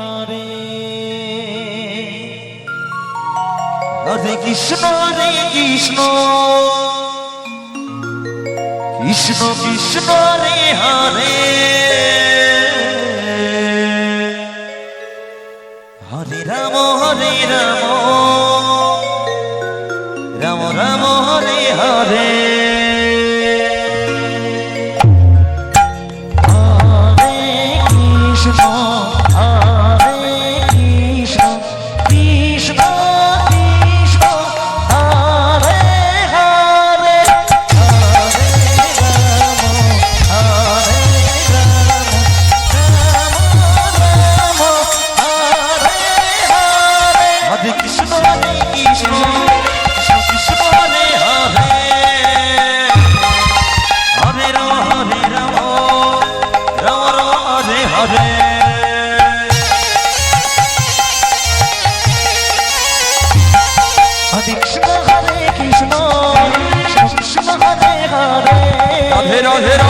হরে হরে কৃষ্ণ হরে কৃষ্ণ। কৃষ্ণ কৃষ্ণ, রে হরে। হরে রাম হরে রাম। রাম রাম, হরে হরে। ফের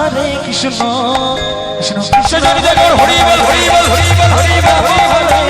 হরে কৃষ্ণ কৃষ্ণ কৃষ্ণ হরি বল হরি বল হরি বল হরি বল।